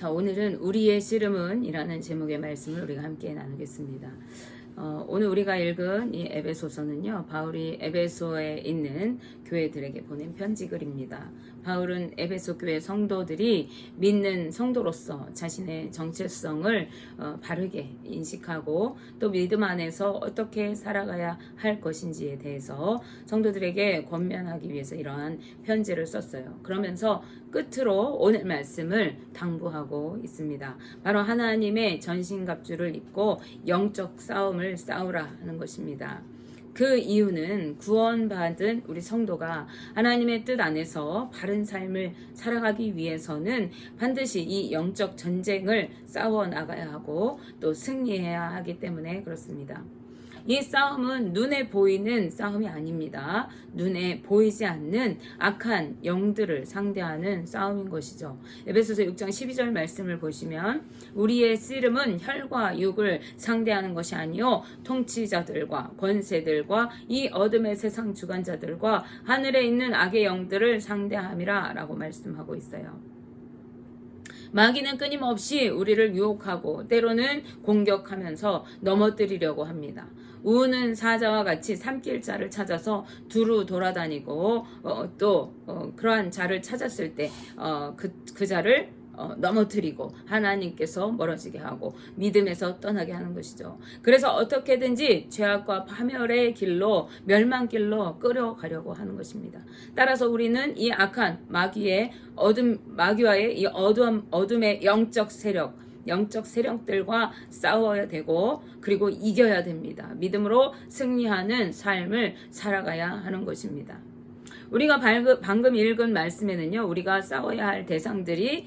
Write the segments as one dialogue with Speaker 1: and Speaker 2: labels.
Speaker 1: 자, 오늘은 우리의 씨름은 이라는 제목의 말씀을 우리가 함께 나누겠습니다. 어, 오늘 우리가 읽은 이 에베소서는요, 바울이 에베소에 있는 교회들에게 보낸 편지 글입니다. 바울은 에베소 교회 성도들이 믿는 성도로서 자신의 정체성을 어, 바르게 인식하고 또 믿음 안에서 어떻게 살아가야 할 것인지에 대해서 성도들에게 권면하기 위해서 이러한 편지를 썼어요. 그러면서 끝으로 오늘 말씀을 당부하고 있습니다. 바로 하나님의 전신갑주를 입고 영적 싸움을 싸우라 하는 것입니다. 그 이유는 구원받은 우리 성도가 하나님의 뜻 안에서 바른 삶을 살아가기 위해서는 반드시 이 영적 전쟁을 싸워 나가야 하고 또 승리해야 하기 때문에 그렇습니다. 이 싸움은 눈에 보이는 싸움이 아닙니다. 눈에 보이지 않는 악한 영들을 상대하는 싸움인 것이죠. 에베소서 6장 12절 말씀을 보시면 우리의 씨름은 혈과 육을 상대하는 것이 아니요 통치자들과 권세들과 이 어둠의 세상 주관자들과 하늘에 있는 악의 영들을 상대함이라라고 말씀하고 있어요. 마귀는 끊임없이 우리를 유혹하고 때로는 공격하면서 넘어뜨리려고 합니다. 우는 사자와 같이 삼킬 자를 찾아서 두루 돌아다니고 어, 또 어, 그러한 자를 찾았을 때그 어, 그 자를 어, 넘어뜨리고 하나님께서 멀어지게 하고 믿음에서 떠나게 하는 것이죠. 그래서 어떻게든지 죄악과 파멸의 길로 멸망길로 끌어가려고 하는 것입니다. 따라서 우리는 이 악한 마귀의 어둠 마귀와의 이 어둠 어둠의 영적 세력 영적 세력들과 싸워야 되고 그리고 이겨야 됩니다. 믿음으로 승리하는 삶을 살아가야 하는 것입니다. 우리가 방금 읽은 말씀에는요, 우리가 싸워야 할 대상들이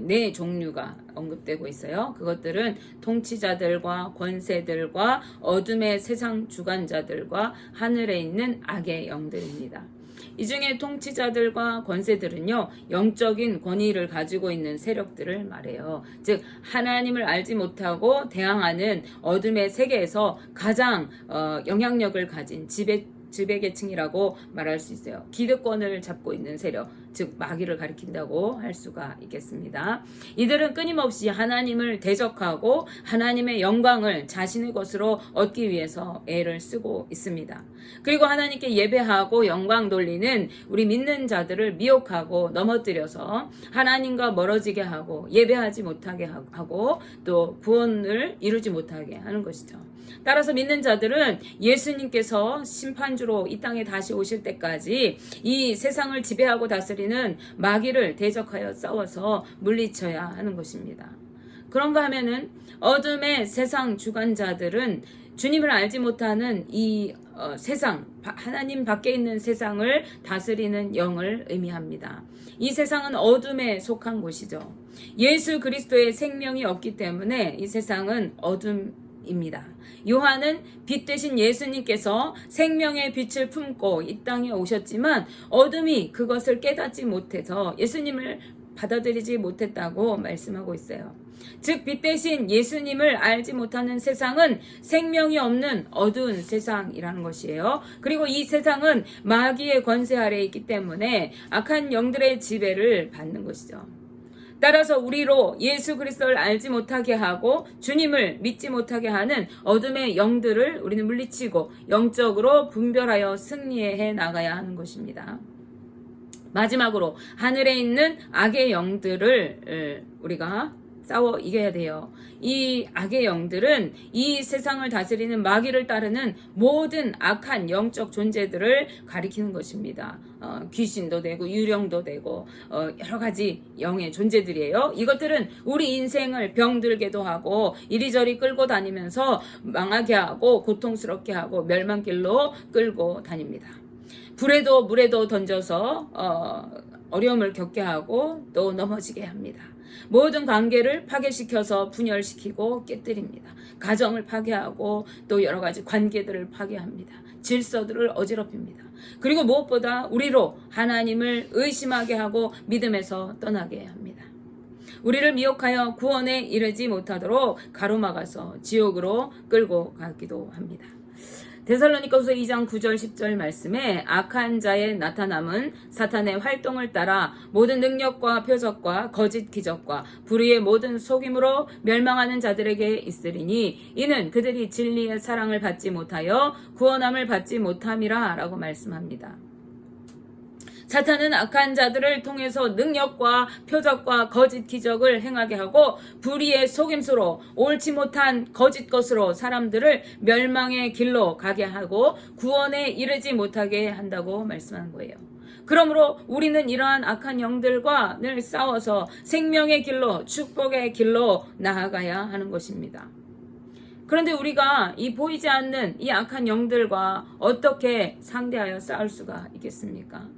Speaker 1: 네 종류가 언급되고 있어요. 그것들은 통치자들과 권세들과 어둠의 세상 주관자들과 하늘에 있는 악의 영들입니다. 이 중에 통치자들과 권세들은요, 영적인 권위를 가지고 있는 세력들을 말해요. 즉, 하나님을 알지 못하고 대항하는 어둠의 세계에서 가장 어, 영향력을 가진 지배 지배계층이라고 말할 수 있어요. 기득권을 잡고 있는 세력, 즉 마귀를 가리킨다고 할 수가 있겠습니다. 이들은 끊임없이 하나님을 대적하고 하나님의 영광을 자신의 것으로 얻기 위해서 애를 쓰고 있습니다. 그리고 하나님께 예배하고 영광 돌리는 우리 믿는 자들을 미혹하고 넘어뜨려서 하나님과 멀어지게 하고 예배하지 못하게 하고 또 구원을 이루지 못하게 하는 것이죠. 따라서 믿는 자들은 예수님께서 심판주로 이 땅에 다시 오실 때까지 이 세상을 지배하고 다스리는 마귀를 대적하여 싸워서 물리쳐야 하는 것입니다. 그런가 하면은 어둠의 세상 주관자들은 주님을 알지 못하는 이 어, 세상, 하나님 밖에 있는 세상을 다스리는 영을 의미합니다. 이 세상은 어둠에 속한 곳이죠. 예수 그리스도의 생명이 없기 때문에 이 세상은 어둠 입니다. 요한은 빛 대신 예수님께서 생명의 빛을 품고 이 땅에 오셨지만 어둠이 그것을 깨닫지 못해서 예수님을 받아들이지 못했다고 말씀하고 있어요. 즉, 빛 대신 예수님을 알지 못하는 세상은 생명이 없는 어두운 세상이라는 것이에요. 그리고 이 세상은 마귀의 권세 아래에 있기 때문에 악한 영들의 지배를 받는 것이죠. 따라서 우리로 예수 그리스도를 알지 못하게 하고 주님을 믿지 못하게 하는 어둠의 영들을 우리는 물리치고 영적으로 분별하여 승리해 나가야 하는 것입니다. 마지막으로 하늘에 있는 악의 영들을 우리가 싸워 이겨야 돼요. 이 악의 영들은 이 세상을 다스리는 마귀를 따르는 모든 악한 영적 존재들을 가리키는 것입니다. 어, 귀신도 되고 유령도 되고 어, 여러 가지 영의 존재들이에요. 이것들은 우리 인생을 병들게도 하고 이리저리 끌고 다니면서 망하게 하고 고통스럽게 하고 멸망길로 끌고 다닙니다. 불에도 물에도 던져서 어, 어려움을 겪게 하고 또 넘어지게 합니다. 모든 관계를 파괴시켜서 분열시키고 깨뜨립니다. 가정을 파괴하고 또 여러 가지 관계들을 파괴합니다. 질서들을 어지럽힙니다. 그리고 무엇보다 우리로 하나님을 의심하게 하고 믿음에서 떠나게 합니다. 우리를 미혹하여 구원에 이르지 못하도록 가로막아서 지옥으로 끌고 가기도 합니다. 데살로니가서 2장 9절 10절 말씀에 악한 자의 나타남은 사탄의 활동을 따라 모든 능력과 표적과 거짓 기적과 불의의 모든 속임으로 멸망하는 자들에게 있으리니 이는 그들이 진리의 사랑을 받지 못하여 구원함을 받지 못함이라라고 말씀합니다. 사탄은 악한 자들을 통해서 능력과 표적과 거짓 기적을 행하게 하고 불의의 속임수로 옳지 못한 거짓 것으로 사람들을 멸망의 길로 가게 하고 구원에 이르지 못하게 한다고 말씀한 거예요. 그러므로 우리는 이러한 악한 영들과 늘 싸워서 생명의 길로 축복의 길로 나아가야 하는 것입니다. 그런데 우리가 이 보이지 않는 이 악한 영들과 어떻게 상대하여 싸울 수가 있겠습니까?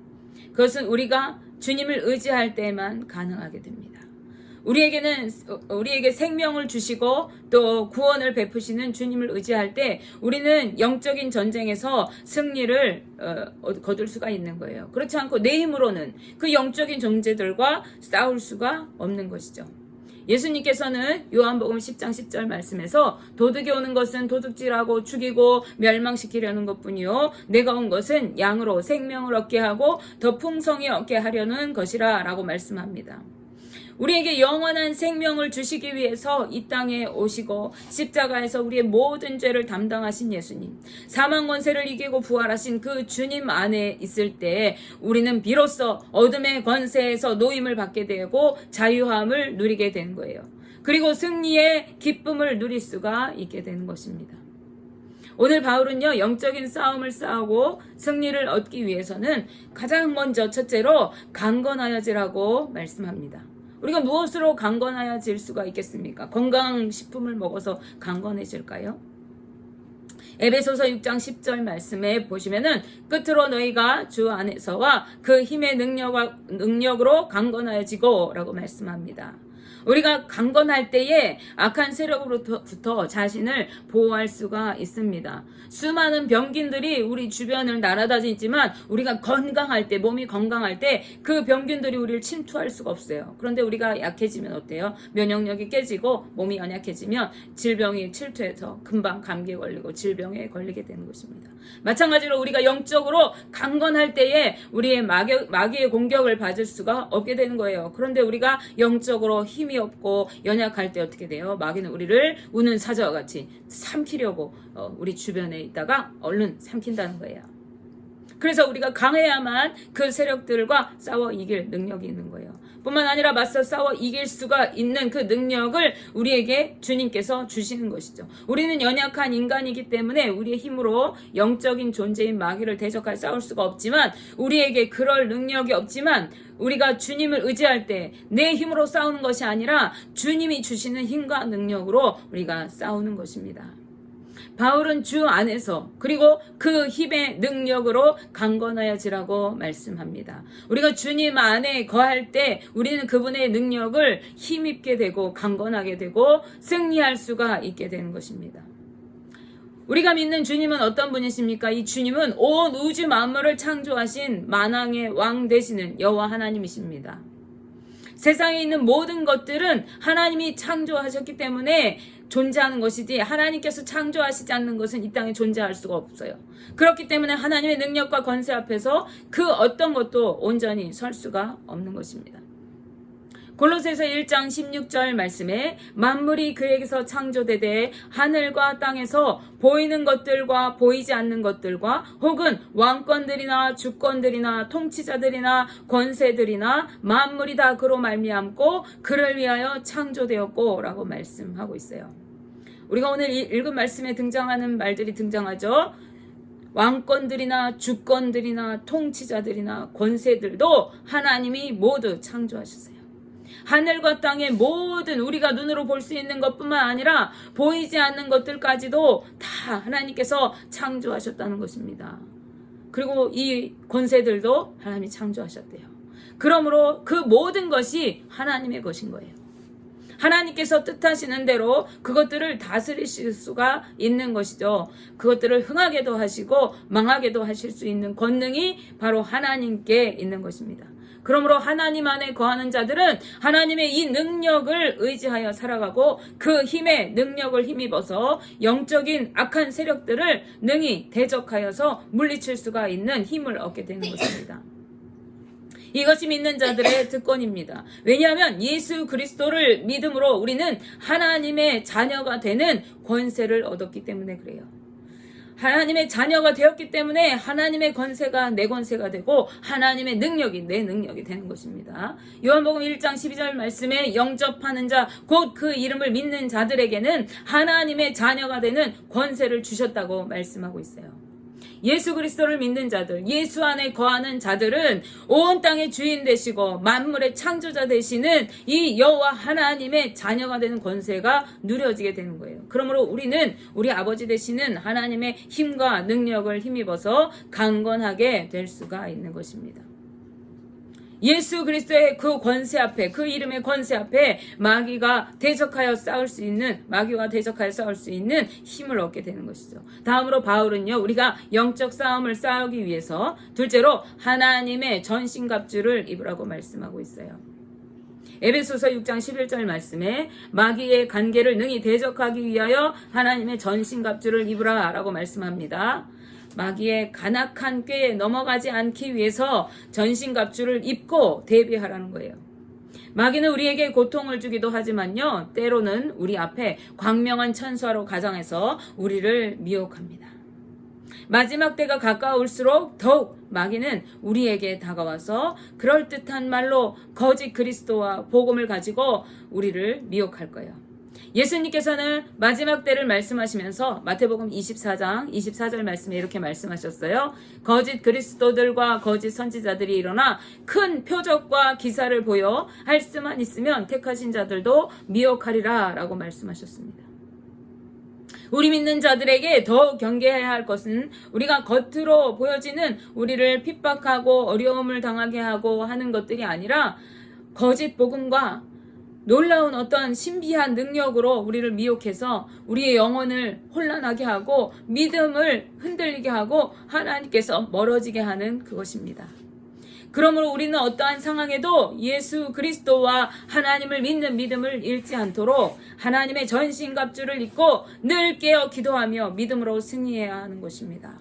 Speaker 1: 그것은 우리가 주님을 의지할 때만 가능하게 됩니다. 우리에게는 우리에게 생명을 주시고 또 구원을 베푸시는 주님을 의지할 때 우리는 영적인 전쟁에서 승리를 어, 거둘 수가 있는 거예요. 그렇지 않고 내 힘으로는 그 영적인 존재들과 싸울 수가 없는 것이죠. 예수님께서는 요한복음 10장 10절 말씀에서 도둑이 오는 것은 도둑질하고 죽이고 멸망시키려는 것뿐이요 내가 온 것은 양으로 생명을 얻게 하고 더 풍성히 얻게 하려는 것이라 라고 말씀합니다. 우리에게 영원한 생명을 주시기 위해서 이 땅에 오시고 십자가에서 우리의 모든 죄를 담당하신 예수님, 사망 권세를 이기고 부활하신 그 주님 안에 있을 때 우리는 비로소 어둠의 권세에서 노임을 받게 되고 자유함을 누리게 된 거예요. 그리고 승리의 기쁨을 누릴 수가 있게 되는 것입니다. 오늘 바울은요, 영적인 싸움을 싸우고 승리를 얻기 위해서는 가장 먼저 첫째로 강건하여지라고 말씀합니다. 우리가 무엇으로 강건하여질 수가 있겠습니까? 건강식품을 먹어서 강건해질까요? 에베소서 6장 10절 말씀에 보시면은 끝으로 너희가 주 안에서와 그 힘의 능력과, 능력으로 강건하여지고라고 말씀합니다. 우리가 강건할 때에 악한 세력으로부터 자신을 보호할 수가 있습니다. 수많은 병균들이 우리 주변을 날아다니지만 우리가 건강할 때, 몸이 건강할 때 그 병균들이 우리를 침투할 수가 없어요. 그런데 우리가 약해지면 어때요? 면역력이 깨지고 몸이 연약해지면 질병이 침투해서 금방 감기에 걸리고 질병에 걸리게 되는 것입니다. 마찬가지로 우리가 영적으로 강건할 때에 우리의 마귀, 마귀의 공격을 받을 수가 없게 되는 거예요. 그런데 우리가 영적으로 힘이 없고 연약할 때 어떻게 돼요? 마귀는 우리를 우는 사자와 같이 삼키려고 어, 우리 주변에 있다가 얼른 삼킨다는 거예요. 그래서 우리가 강해야만 그 세력들과 싸워 이길 능력이 있는 거예요. 뿐만 아니라 맞서 싸워 이길 수가 있는 그 능력을 우리에게 주님께서 주시는 것이죠. 우리는 연약한 인간이기 때문에 우리의 힘으로 영적인 존재인 마귀를 대적할 싸울 수가 없지만 우리에게 그럴 능력이 없지만 우리가 주님을 의지할 때 내 힘으로 싸우는 것이 아니라 주님이 주시는 힘과 능력으로 우리가 싸우는 것입니다. 바울은 주 안에서 그리고 그 힘의 능력으로 강건하여지라고 말씀합니다. 우리가 주님 안에 거할 때 우리는 그분의 능력을 힘입게 되고 강건하게 되고 승리할 수가 있게 되는 것입니다. 우리가 믿는 주님은 어떤 분이십니까? 이 주님은 온 우주 만물을 창조하신 만왕의 왕 되시는 여호와 하나님이십니다. 세상에 있는 모든 것들은 하나님이 창조하셨기 때문에 존재하는 것이지 하나님께서 창조하시지 않는 것은 이 땅에 존재할 수가 없어요. 그렇기 때문에 하나님의 능력과 권세 앞에서 그 어떤 것도 온전히 설 수가 없는 것입니다. 골로새서 1장 16절 말씀에 만물이 그에게서 창조되되 하늘과 땅에서 보이는 것들과 보이지 않는 것들과 혹은 왕권들이나 주권들이나 통치자들이나 권세들이나 만물이 다 그로 말미암고 그를 위하여 창조되었고라고 말씀하고 있어요. 우리가 오늘 읽은 말씀에 등장하는 말들이 등장하죠. 왕권들이나 주권들이나 통치자들이나 권세들도 하나님이 모두 창조하셨어요. 하늘과 땅의 모든 우리가 눈으로 볼 수 있는 것뿐만 아니라 보이지 않는 것들까지도 다 하나님께서 창조하셨다는 것입니다. 그리고 이 권세들도 하나님이 창조하셨대요. 그러므로 그 모든 것이 하나님의 것인 거예요. 하나님께서 뜻하시는 대로 그것들을 다스리실 수가 있는 것이죠. 그것들을 흥하게도 하시고 망하게도 하실 수 있는 권능이 바로 하나님께 있는 것입니다. 그러므로 하나님 안에 거하는 자들은 하나님의 이 능력을 의지하여 살아가고 그 힘의 능력을 힘입어서 영적인 악한 세력들을 능히 대적하여서 물리칠 수가 있는 힘을 얻게 되는 것입니다. 이것이 믿는 자들의 특권입니다. 왜냐하면 예수 그리스도를 믿음으로 우리는 하나님의 자녀가 되는 권세를 얻었기 때문에 그래요. 하나님의 자녀가 되었기 때문에 하나님의 권세가 내 권세가 되고 하나님의 능력이 내 능력이 되는 것입니다. 요한복음 1장 12절 말씀에 영접하는 자 곧 그 이름을 믿는 자들에게는 하나님의 자녀가 되는 권세를 주셨다고 말씀하고 있어요. 예수 그리스도를 믿는 자들, 예수 안에 거하는 자들은 온 땅의 주인 되시고 만물의 창조자 되시는 이 여호와 하나님의 자녀가 되는 권세가 누려지게 되는 거예요. 그러므로 우리는 우리 아버지 되시는 하나님의 힘과 능력을 힘입어서 강건하게 될 수가 있는 것입니다. 예수 그리스도의 그 권세 앞에 그 이름의 권세 앞에 마귀가 대적하여 싸울 수 있는 마귀와 대적하여 싸울 수 있는 힘을 얻게 되는 것이죠. 다음으로 바울은요. 우리가 영적 싸움을 싸우기 위해서 둘째로 하나님의 전신갑주를 입으라고 말씀하고 있어요. 에베소서 6장 11절 말씀에 마귀의 관계를 능히 대적하기 위하여 하나님의 전신갑주를 입으라 라고 말씀합니다. 마귀의 간악한 꾀에 넘어가지 않기 위해서 전신갑주를 입고 대비하라는 거예요. 마귀는 우리에게 고통을 주기도 하지만요, 때로는 우리 앞에 광명한 천사로 가장해서 우리를 미혹합니다. 마지막 때가 가까울수록 더욱 마귀는 우리에게 다가와서 그럴듯한 말로 거짓 그리스도와 복음을 가지고 우리를 미혹할 거예요. 예수님께서는 마지막 때를 말씀하시면서 마태복음 24장 24절 말씀에 이렇게 말씀하셨어요. 거짓 그리스도들과 거짓 선지자들이 일어나 큰 표적과 기사를 보여 할 수만 있으면 택하신 자들도 미혹하리라 라고 말씀하셨습니다. 우리 믿는 자들에게 더욱 경계해야 할 것은 우리가 겉으로 보여지는 우리를 핍박하고 어려움을 당하게 하고 하는 것들이 아니라 거짓 복음과 놀라운 어떤 신비한 능력으로 우리를 미혹해서 우리의 영혼을 혼란하게 하고 믿음을 흔들리게 하고 하나님께서 멀어지게 하는 그것입니다. 그러므로 우리는 어떠한 상황에도 예수 그리스도와 하나님을 믿는 믿음을 잃지 않도록 하나님의 전신갑주를 입고 늘 깨어 기도하며 믿음으로 승리해야 하는 것입니다.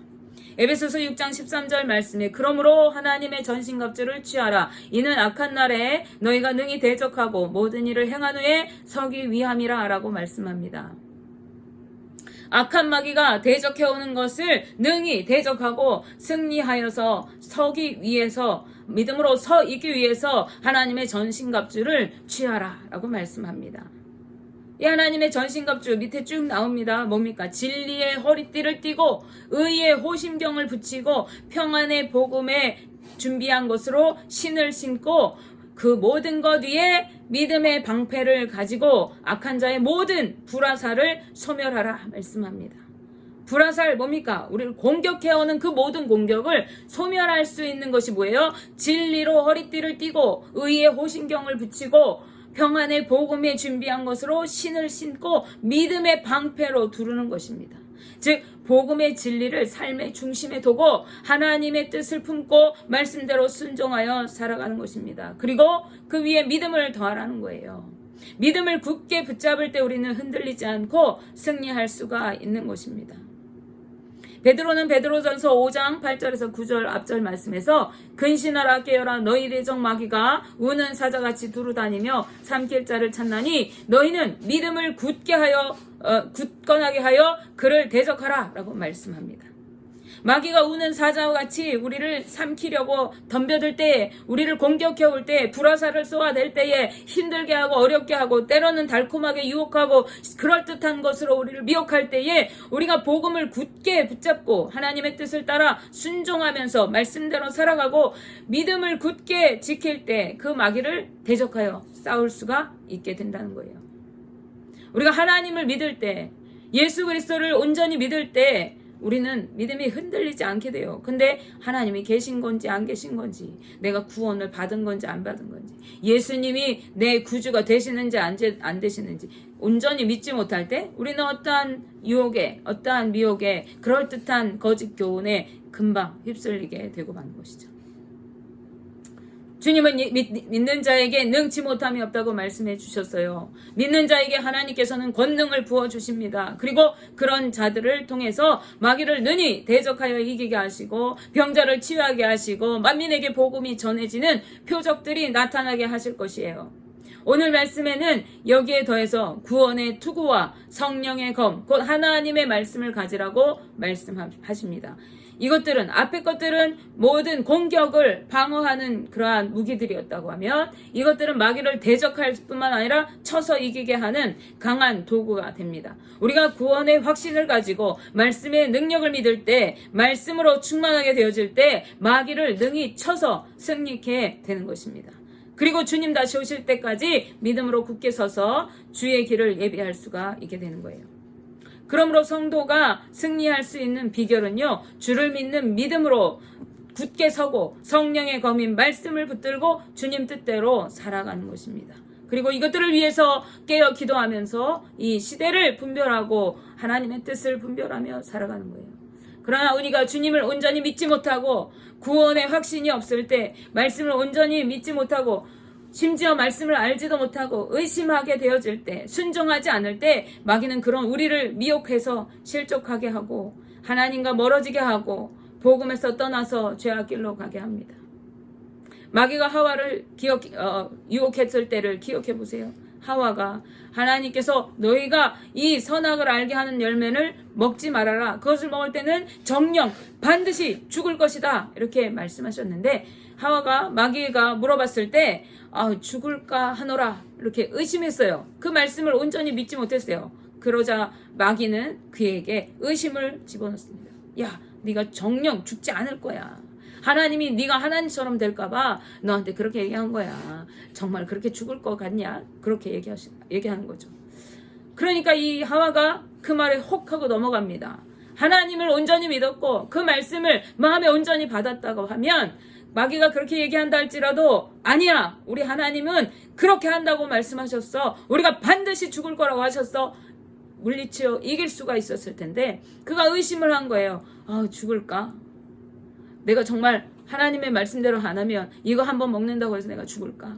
Speaker 1: 에베소서 6장 13절 말씀에 그러므로 하나님의 전신갑주를 취하라 이는 악한 날에 너희가 능히 대적하고 모든 일을 행한 후에 서기 위함이라 라고 말씀합니다. 악한 마귀가 대적해오는 것을 능히 대적하고 승리하여서 서기 위해서 믿음으로 서 있기 위해서 하나님의 전신갑주를 취하라 라고 말씀합니다. 이 하나님의 전신갑주 밑에 쭉 나옵니다. 뭡니까? 진리의 허리띠를 띠고 의의 호심경을 붙이고 평안의 복음에 준비한 것으로 신을 신고 그 모든 것 위에 믿음의 방패를 가지고 악한 자의 모든 불화살을 소멸하라 말씀합니다. 불화살 뭡니까? 우리를 공격해오는 그 모든 공격을 소멸할 수 있는 것이 뭐예요? 진리로 허리띠를 띠고 의의 호신경을 붙이고 평안의 복음에 준비한 것으로 신을 신고 믿음의 방패로 두르는 것입니다. 즉 복음의 진리를 삶의 중심에 두고 하나님의 뜻을 품고 말씀대로 순종하여 살아가는 것입니다. 그리고 그 위에 믿음을 더하라는 거예요. 믿음을 굳게 붙잡을 때 우리는 흔들리지 않고 승리할 수가 있는 것입니다. 베드로는 베드로전서 5장 8절에서 9절 앞절 말씀에서 근신하라 깨어라 너희 대적 마귀가 우는 사자같이 두루다니며 삼킬 자를 찾나니 너희는 믿음을 굳게 하여 어, 굳건하게 하여 그를 대적하라라고 말씀합니다. 마귀가 우는 사자와 같이 우리를 삼키려고 덤벼들 때에 우리를 공격해 올때 불화살을 쏘아낼 때에 힘들게 하고 어렵게 하고 때로는 달콤하게 유혹하고 그럴듯한 것으로 우리를 미혹할 때에 우리가 복음을 굳게 붙잡고 하나님의 뜻을 따라 순종하면서 말씀대로 살아가고 믿음을 굳게 지킬 때 그 마귀를 대적하여 싸울 수가 있게 된다는 거예요. 우리가 하나님을 믿을 때 예수 그리스도를 온전히 믿을 때 우리는 믿음이 흔들리지 않게 돼요. 근데 하나님이 계신 건지 안 계신 건지, 내가 구원을 받은 건지 안 받은 건지, 예수님이 내 구주가 되시는지 안, 안 되시는지, 온전히 믿지 못할 때 우리는 어떠한 유혹에, 어떠한 미혹에, 그럴듯한 거짓 교훈에 금방 휩쓸리게 되고 마는 것이죠. 주님은 이- 믿, 믿는 자에게 능치 못함이 없다고 말씀해 주셨어요. 믿는 자에게 하나님께서는 권능을 부어 주십니다. 그리고 그런 자들을 통해서 마귀를 능히 대적하여 이기게 하시고 병자를 치유하게 하시고 만민에게 복음이 전해지는 표적들이 나타나게 하실 것이에요. 오늘 말씀에는 여기에 더해서 구원의 투구와 성령의 검, 곧 하나님의 말씀을 가지라고 말씀하십니다. 이것들은 앞의 것들은 모든 공격을 방어하는 그러한 무기들이었다고 하면 이것들은 마귀를 대적할 뿐만 아니라 쳐서 이기게 하는 강한 도구가 됩니다. 우리가 구원의 확신을 가지고 말씀의 능력을 믿을 때 말씀으로 충만하게 되어질 때 마귀를 능히 쳐서 승리케 되는 것입니다. 그리고 주님 다시 오실 때까지 믿음으로 굳게 서서 주의 길을 예비할 수가 있게 되는 거예요. 그러므로 성도가 승리할 수 있는 비결은요, 주를 믿는 믿음으로 굳게 서고 성령의 검인 말씀을 붙들고 주님 뜻대로 살아가는 것입니다. 그리고 이것들을 위해서 깨어 기도하면서 이 시대를 분별하고 하나님의 뜻을 분별하며 살아가는 거예요. 그러나 우리가 주님을 온전히 믿지 못하고 구원의 확신이 없을 때 말씀을 온전히 믿지 못하고 심지어 말씀을 알지도 못하고 의심하게 되어질 때 순종하지 않을 때 마귀는 그런 우리를 미혹해서 실족하게 하고 하나님과 멀어지게 하고 복음에서 떠나서 죄악 길로 가게 합니다. 마귀가 하와를 기억 어, 유혹했을 때를 기억해 보세요. 하와가 하나님께서 너희가 이 선악을 알게 하는 열매를 먹지 말아라. 그것을 먹을 때는 정령 반드시 죽을 것이다. 이렇게 말씀하셨는데 하와가 마귀가 물어봤을 때 아, 죽을까 하노라 이렇게 의심했어요. 그 말씀을 온전히 믿지 못했어요. 그러자 마귀는 그에게 의심을 집어넣습니다. 야, 네가 정령 죽지 않을 거야. 하나님이 네가 하나님처럼 될까봐 너한테 그렇게 얘기한 거야. 정말 그렇게 죽을 것 같냐? 그렇게 얘기하시, 얘기하는 거죠. 그러니까 이 하와가 그 말에 혹 하고 넘어갑니다. 하나님을 온전히 믿었고 그 말씀을 마음에 온전히 받았다고 하면 마귀가 그렇게 얘기한다 할지라도 아니야. 우리 하나님은 그렇게 한다고 말씀하셨어. 우리가 반드시 죽을 거라고 하셨어. 물리치어 이길 수가 있었을 텐데 그가 의심을 한 거예요. 아, 죽을까? 내가 정말 하나님의 말씀대로 안 하면 이거 한번 먹는다고 해서 내가 죽을까?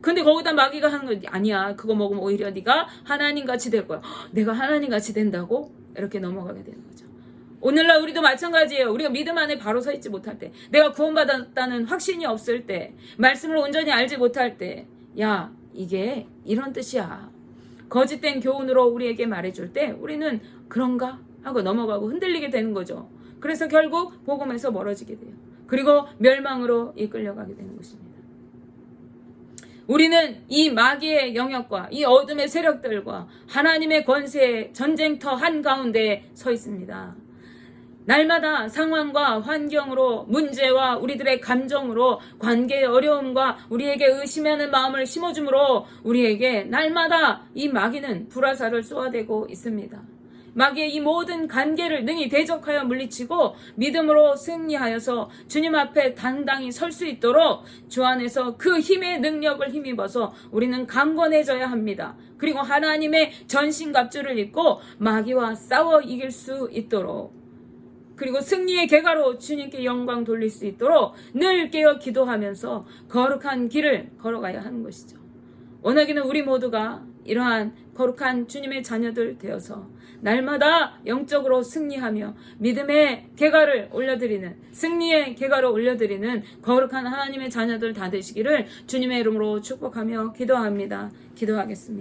Speaker 1: 근데 거기다 마귀가 하는 거 아니야. 그거 먹으면 오히려 네가 하나님 같이 될 거야. 헉, 내가 하나님 같이 된다고 이렇게 넘어가게 되는 거죠. 오늘날 우리도 마찬가지예요. 우리가 믿음 안에 바로 서 있지 못할 때, 내가 구원받았다는 확신이 없을 때, 말씀을 온전히 알지 못할 때, 야 이게 이런 뜻이야. 거짓된 교훈으로 우리에게 말해줄 때 우리는 그런가 하고 넘어가고 흔들리게 되는 거죠. 그래서 결국 복음에서 멀어지게 돼요. 그리고 멸망으로 이끌려가게 되는 것입니다. 우리는 이 마귀의 영역과 이 어둠의 세력들과 하나님의 권세의 전쟁터 한가운데에 서 있습니다. 날마다 상황과 환경으로 문제와 우리들의 감정으로 관계의 어려움과 우리에게 의심하는 마음을 심어주므로 우리에게 날마다 이 마귀는 불화살을 쏘아대고 있습니다. 마귀의 이 모든 관계를 능히 대적하여 물리치고 믿음으로 승리하여서 주님 앞에 당당히 설 수 있도록 주 안에서 그 힘의 능력을 힘입어서 우리는 강건해져야 합니다. 그리고 하나님의 전신갑주를 입고 마귀와 싸워 이길 수 있도록 그리고 승리의 개가로 주님께 영광 돌릴 수 있도록 늘 깨어 기도하면서 거룩한 길을 걸어가야 하는 것이죠. 원하기는 우리 모두가 이러한 거룩한 주님의 자녀들 되어서 날마다 영적으로 승리하며 믿음의 개가를 올려드리는 승리의 개가를 올려드리는 거룩한 하나님의 자녀들 다 되시기를 주님의 이름으로 축복하며 기도합니다. 기도하겠습니다.